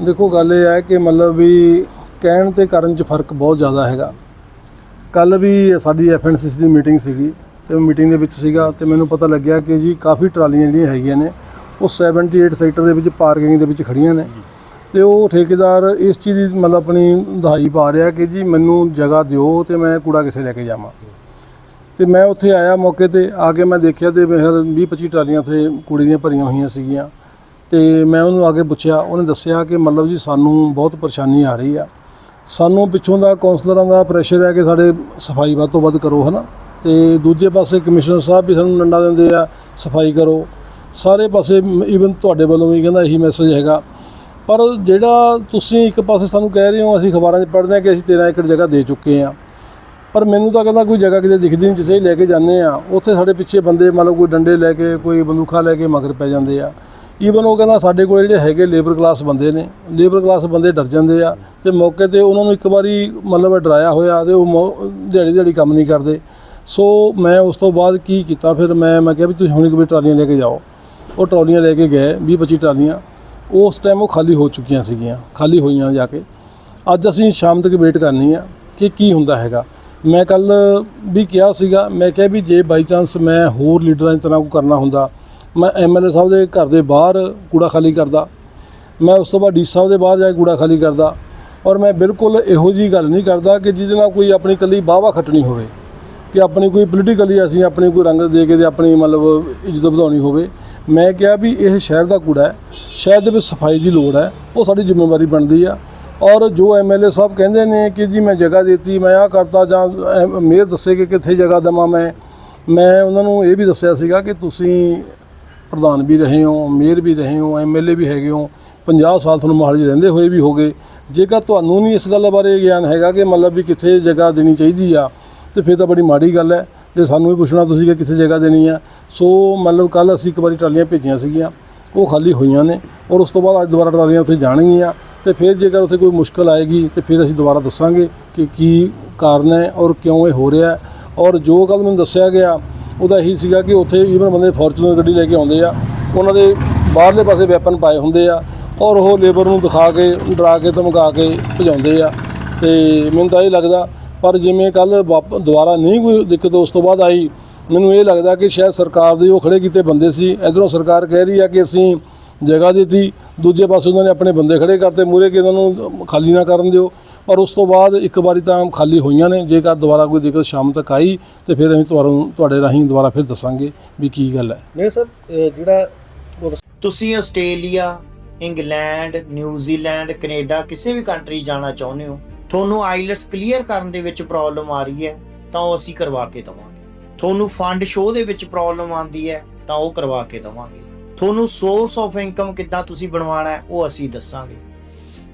ਦੇਖੋ, ਗੱਲ ਇਹ ਹੈ ਕਿ ਮਤਲਬ ਵੀ ਕਹਿਣ ਤੇ ਕਰਨ 'ਚ ਫ਼ਰਕ ਬਹੁਤ ਜ਼ਿਆਦਾ ਹੈਗਾ। ਕੱਲ ਵੀ ਸਾਡੀ ਐਫਐਨਸੀਸੀ ਦੀ ਮੀਟਿੰਗ ਸੀਗੀ ਤੇ ਮੀਟਿੰਗ ਦੇ ਵਿੱਚ ਸੀਗਾ ਤੇ ਮੈਨੂੰ ਪਤਾ ਲੱਗਿਆ ਕਿ ਜੀ ਕਾਫੀ ਟਰਾਲੀਆਂ ਜਿਹੜੀਆਂ ਹੈਗੀਆਂ ਨੇ, ਉਹ 78 ਸੈਕਟਰ ਦੇ ਵਿੱਚ ਪਾਰਕਿੰਗ ਦੇ ਵਿੱਚ ਖੜੀਆਂ ਨੇ। ਤੇ ਉਹ ਠੇਕੇਦਾਰ ਇਸ ਚੀਜ਼ ਦੀ ਮਤਲਬ ਆਪਣੀ ਦਹਾਈ ਪਾ ਰਿਹਾ ਕਿ ਜੀ ਮੈਨੂੰ ਜਗ੍ਹਾ ਦਿਓ ਤੇ ਮੈਂ ਕੂੜਾ ਕਿਸੇ ਲੈ ਕੇ ਜਾਵਾਂ। ਤੇ ਮੈਂ ਉੱਥੇ ਆਇਆ ਮੌਕੇ ਤੇ, ਆ ਕੇ ਮੈਂ ਦੇਖਿਆ ਤੇ ਮੇਰੇ ਖਿਆਲ 20 25 ਟਰਾਲੀਆਂ ਉੱਥੇ ਕੂੜੇ ਦੀਆਂ ਭਰੀਆਂ ਹੋਈਆਂ ਸੀਗੀਆਂ। ਤੇ ਮੈਂ ਉਹਨੂੰ ਆ ਕੇ ਪੁੱਛਿਆ, ਉਹਨੇ ਦੱਸਿਆ ਕਿ ਮਤਲਬ ਜੀ ਸਾਨੂੰ ਬਹੁਤ ਪਰੇਸ਼ਾਨੀ ਆ ਰਹੀ ਆ। ਸਾਨੂੰ ਪਿੱਛੋਂ ਦਾ ਕਾਉਂਸਲਰਾਂ ਦਾ ਪ੍ਰੈਸ਼ਰ ਹੈ ਕਿ ਸਾਡੇ ਸਫ਼ਾਈ ਵੱਧ ਤੋਂ ਵੱਧ ਕਰੋ, ਹਨਾ। ਤੇ ਦੂਜੇ ਪਾਸੇ ਕਮਿਸ਼ਨਰ ਸਾਹਿਬ ਵੀ ਸਾਨੂੰ ਡੰਡਾ ਦਿੰਦੇ ਆ, ਸਫ਼ਾਈ ਕਰੋ। ਸਾਰੇ ਪਾਸੇ ਈਵਨ ਤੁਹਾਡੇ ਵੱਲੋਂ ਵੀ ਕਹਿੰਦਾ ਇਹੀ ਮੈਸੇਜ ਹੈਗਾ। ਪਰ ਜਿਹੜਾ ਤੁਸੀਂ ਇੱਕ ਪਾਸੇ ਸਾਨੂੰ ਕਹਿ ਰਹੇ ਹੋ, ਅਸੀਂ ਅਖਬਾਰਾਂ 'ਚ ਪੜ੍ਹਦੇ ਹਾਂ ਕਿ ਅਸੀਂ 13 ਏਕੜ ਜਗ੍ਹਾ ਦੇ ਚੁੱਕੇ ਹਾਂ। ਪਰ ਮੈਨੂੰ ਤਾਂ ਕਹਿੰਦਾ ਕੋਈ ਜਗ੍ਹਾ ਕਿਤੇ ਦਿਖਦੀ ਨਹੀਂ ਜਿਸੇ ਲੈ ਕੇ ਜਾਂਦੇ ਆ ਉੱਥੇ ਸਾਡੇ ਪਿੱਛੇ ਬੰਦੇ ਮਤਲਬ ਕੋਈ ਡੰਡੇ ਲੈ ਕੇ, ਕੋਈ ਬੰਦੂਕਾਂ ਲੈ ਕੇ ਮਗਰ ਪੈ ਜਾਂਦੇ ਆ। ਈਵਨ ਉਹ ਕਹਿੰਦਾ ਸਾਡੇ ਕੋਲ ਜਿਹੜੇ ਹੈਗੇ ਲੇਬਰ ਕਲਾਸ ਬੰਦੇ ਨੇ ਲੇਬਰ ਕਲਾਸ ਬੰਦੇ ਡਰ ਜਾਂਦੇ ਆ ਤੇ ਮੌਕੇ ਤੇ ਉਹਨਾਂ ਨੂੰ ਇੱਕ ਵਾਰੀ ਮਤਲਬ ਡਰਾਇਆ ਹੋਇਆ ਤੇ ਉਹ ਮੌ- ਦਿਹਾੜੀ ਦਿਹਾੜੀ ਕੰਮ ਨਹੀਂ ਕਰਦੇ। ਸੋ ਮੈਂ ਉਸ ਤੋਂ ਬਾਅਦ ਕੀ ਕੀਤਾ, ਫਿਰ ਮੈਂ ਮੈਂ ਕਿਹਾ ਵੀ ਤੁਸੀਂ ਹੁਣ ਇੱਕ ਵਾਰੀ ਟਰਾਲੀਆਂ ਲੈ ਕੇ ਜਾਓ। ਉਹ ਟਰਾਲੀਆਂ ਲੈ ਕੇ ਗਏ 20 25 ਟਰਾਲੀਆਂ। ਉਸ ਟਾਈਮ ਉਹ ਖਾਲੀ ਹੋ ਚੁੱਕੀਆਂ ਸੀਗੀਆਂ, ਖਾਲੀ ਹੋਈਆਂ ਜਾ ਕੇ। ਅੱਜ ਅਸੀਂ ਸ਼ਾਮ ਤੱਕ ਵੇਟ ਕਰਨੀ ਆ ਕਿ ਕੀ ਹੁੰਦਾ ਹੈਗਾ। ਮੈਂ ਕੱਲ ਵੀ ਕਿਹਾ ਸੀਗਾ, ਮੈਂ ਕਿਹਾ ਵੀ ਜੇ ਬਾਈ ਚਾਂਸ ਮੈਂ ਹੋਰ ਲੀਡਰਾਂ ਦੀ ਤਰ੍ਹਾਂ ਕੋ ਕਰਨਾ ਹੁੰਦਾ ਮੈਂ ਐਮਐਲਏ ਸਾਹਿਬ ਦੇ ਘਰ ਦੇ ਬਾਹਰ ਕੂੜਾ ਖਾਲੀ ਕਰਦਾ। ਮੈਂ ਉਸ ਤੋਂ ਬਾਅਦ ਡੀ ਸਾਹਿਬ ਦੇ ਬਾਹਰ ਜਾ ਕੇ ਕੂੜਾ ਖਾਲੀ ਕਰਦਾ। ਔਰ ਮੈਂ ਬਿਲਕੁਲ ਇਹੋ ਜੀ ਗੱਲ ਨਹੀਂ ਕਰਦਾ ਕਿ ਜਿਹਦੇ ਨਾਲ ਕੋਈ ਆਪਣੀ ਕੱਲੀ ਬਾਵਾ ਖੱਟਣੀ ਹੋਵੇ, ਕਿ ਆਪਣੀ ਕੋਈ ਪੋਲੀਟੀਕਲੀ ਅਸੀਂ ਆਪਣੀ ਕੋਈ ਰੰਗ ਦੇ ਕੇ ਤੇ ਆਪਣੀ ਮਤਲਬ ਇੱਜ਼ਤ ਵਧਾਉਣੀ ਹੋਵੇ। ਮੈਂ ਕਿਹਾ ਵੀ ਇਹ ਸ਼ਹਿਰ ਦਾ ਕੂੜਾ ਹੈ, ਸ਼ਹਿਰ ਦੇ ਵਿੱਚ ਸਫ਼ਾਈ ਦੀ ਲੋੜ ਹੈ, ਉਹ ਸਾਡੀ ਜ਼ਿੰਮੇਵਾਰੀ ਬਣਦੀ ਆ। ਔਰ ਜੋ ਐਮਐਲਏ ਸਾਹਿਬ ਕਹਿੰਦੇ ਨੇ ਕਿ ਜੀ ਮੈਂ ਜਗ੍ਹਾ ਦਿੱਤੀ, ਮੈਂ ਆਹ ਕਰਤਾ ਜਾਂ ਐਮ- ਮੇਅਰ ਦੱਸੇ ਕਿ ਕਿੱਥੇ ਜਗ੍ਹਾ ਦੇਵਾਂ ਮੈਂ ਮੈਂ ਉਹਨਾਂ ਨੂੰ ਇਹ ਵੀ ਦੱਸਿਆ ਸੀਗਾ ਕਿ ਤੁਸੀਂ ਪ੍ਰਧਾਨ ਵੀ ਰਹੇ ਹੋ, ਮੇਅਰ ਵੀ ਰਹੇ ਹੋ ਐਮਐਲਏ ਵੀ ਹੈਗੇ ਹੋ 50 ਸਾਲ ਤੁਹਾਨੂੰ ਮੋਹਾਲੀ 'ਚ ਰਹਿੰਦੇ ਹੋਏ ਵੀ ਹੋਗੇ ਜੇਕਰ ਤੁਹਾਨੂੰ ਨਹੀਂ ਇਸ ਗੱਲ ਬਾਰੇ ਗਿਆਨ ਹੈਗਾ ਕਿ ਮਤਲਬ ਵੀ ਕਿੱਥੇ ਜਗ੍ਹਾ ਦੇਣੀ ਚਾਹੀਦੀ ਆ, ਤੇ ਫਿਰ ਤਾਂ ਬੜੀ ਮਾੜੀ ਗੱਲ ਹੈ। ਜੇ ਸਾਨੂੰ ਵੀ ਪੁੱਛਣਾ ਤੁਸੀਂ ਕਿ ਕਿੱਥੇ ਜਗ੍ਹਾ ਦੇਣੀ ਆ। ਸੋ ਮਤਲਬ ਕੱਲ ਅਸੀਂ ਇੱਕ ਵਾਰੀ ਟਰਾਲੀਆਂ ਭੇਜੀਆਂ ਸੀਗੀਆਂ, ਉਹ ਖਾਲੀ ਹੋਈਆਂ ਨੇ। ਔਰ ਉਸ ਤੋਂ ਬਾਅਦ ਅੱਜ ਦੁਬਾਰਾ ਟਰਾਲੀਆਂ ਉੱਥੇ ਜਾਣਗੀਆਂ। ਤੇ ਫਿਰ ਜੇਕਰ ਉੱਥੇ ਕੋਈ ਮੁਸ਼ਕਲ ਆਏਗੀ, ਤੇ ਫਿਰ ਅਸੀਂ ਦੁਬਾਰਾ ਦੱਸਾਂਗੇ ਕਿ ਕੀ ਕਾਰਨ ਹੈ ਔਰ ਕਿਉਂ ਇਹ ਹੋ ਰਿਹਾ ਔਰ ਜੋ ਕੱਲ ਮੈਨੂੰ ਦੱਸਿਆ ਗਿਆ ਉਹਦਾ ਇਹੀ ਸੀਗਾ ਕਿ ਉੱਥੇ ਈਵਨ ਬੰਦੇ ਫੋਰਚੂਨਰ ਗੱਡੀ ਲੈ ਕੇ ਆਉਂਦੇ ਆ, ਉਹਨਾਂ ਦੇ ਬਾਹਰਲੇ ਪਾਸੇ ਵੈਪਨ ਪਾਏ ਹੁੰਦੇ ਆ ਔਰ ਉਹ ਲੇਬਰ ਨੂੰ ਦਿਖਾ ਕੇ, ਡਰਾ ਕੇ, ਧਮਕਾ ਕੇ ਭਜਾਉਂਦੇ ਆ। ਤੇ ਮੈਨੂੰ ਤਾਂ ਇਹ ਲੱਗਦਾ, ਪਰ ਜਿਵੇਂ ਕੱਲ ਦੁਬਾਰਾ ਨਹੀਂ ਕੋਈ ਦਿੱਕਤ ਉਸ ਤੋਂ ਬਾਅਦ ਆਈ, ਮੈਨੂੰ ਇਹ ਲੱਗਦਾ ਕਿ ਸ਼ਾਇਦ ਸਰਕਾਰ ਦੇ ਉਹ ਖੜੇ ਕੀਤੇ ਬੰਦੇ ਸੀ। ਇਧਰੋਂ ਸਰਕਾਰ ਕਹਿ ਰਹੀ ਆ ਕਿ ਅਸੀਂ ਜਗ੍ਹਾ ਦਿੱਤੀ, ਦੂਜੇ ਪਾਸੇ ਉਹਨਾਂ ਨੇ ਆਪਣੇ ਬੰਦੇ ਖੜੇ ਕਰਤੇ ਮੂਰੇ ਕਿ ਇਹਨਾਂ ਨੂੰ ਖਾਲੀ ਨਾ ਕਰਨ ਦਿਓ। ਪਰ ਉਸ ਤੋਂ ਬਾਅਦ ਇੱਕ ਵਾਰੀ ਤਾਂ ਖਾਲੀ ਹੋਈਆਂ ਨੇ। ਜੇਕਰ ਦੁਬਾਰਾ ਕੋਈ ਦਿੱਕਤ ਸ਼ਾਮ ਤੱਕ ਆਈ ਤੇ ਫਿਰ ਅਸੀਂ ਤੁਹਾਨੂੰ ਤੁਹਾਡੇ ਰਾਹੀਂ ਦੁਬਾਰਾ ਫਿਰ ਦੱਸਾਂਗੇ ਵੀ ਕੀ ਗੱਲ ਹੈ। ਨਹੀਂ ਸਰ ਜਿਹੜਾ ਤੁਸੀਂ ਆਸਟ੍ਰੇਲੀਆ ਇੰਗਲੈਂਡ ਨਿਊਜ਼ੀਲੈਂਡ ਕੈਨੇਡਾ ਕਿਸੇ ਵੀ ਕੰਟਰੀ ਜਾਣਾ ਚਾਹੁੰਦੇ ਹੋ ਤੁਹਾਨੂੰ ਆਈਲਟਸ ਕਲੀਅਰ ਕਰਨ ਦੇ ਵਿੱਚ ਪ੍ਰੋਬਲਮ ਆ ਰਹੀ ਹੈ ਤਾਂ ਉਹ ਅਸੀਂ ਕਰਵਾ ਕੇ ਦਵਾਂਗੇ। ਤੁਹਾਨੂੰ ਫੰਡ ਸ਼ੋਅ ਦੇ ਵਿੱਚ ਪ੍ਰੋਬਲਮ ਆਉਂਦੀ ਹੈ ਤਾਂ ਉਹ ਕਰਵਾ ਕੇ ਦਵਾਂਗੇ। ਤੁਹਾਨੂੰ ਸੋਰਸ ਆਫ ਇਨਕਮ ਕਿੱਦਾਂ ਤੁਸੀਂ ਬਣਵਾਉਣਾ ਹੈ ਉਹ ਅਸੀਂ ਦੱਸਾਂਗੇ।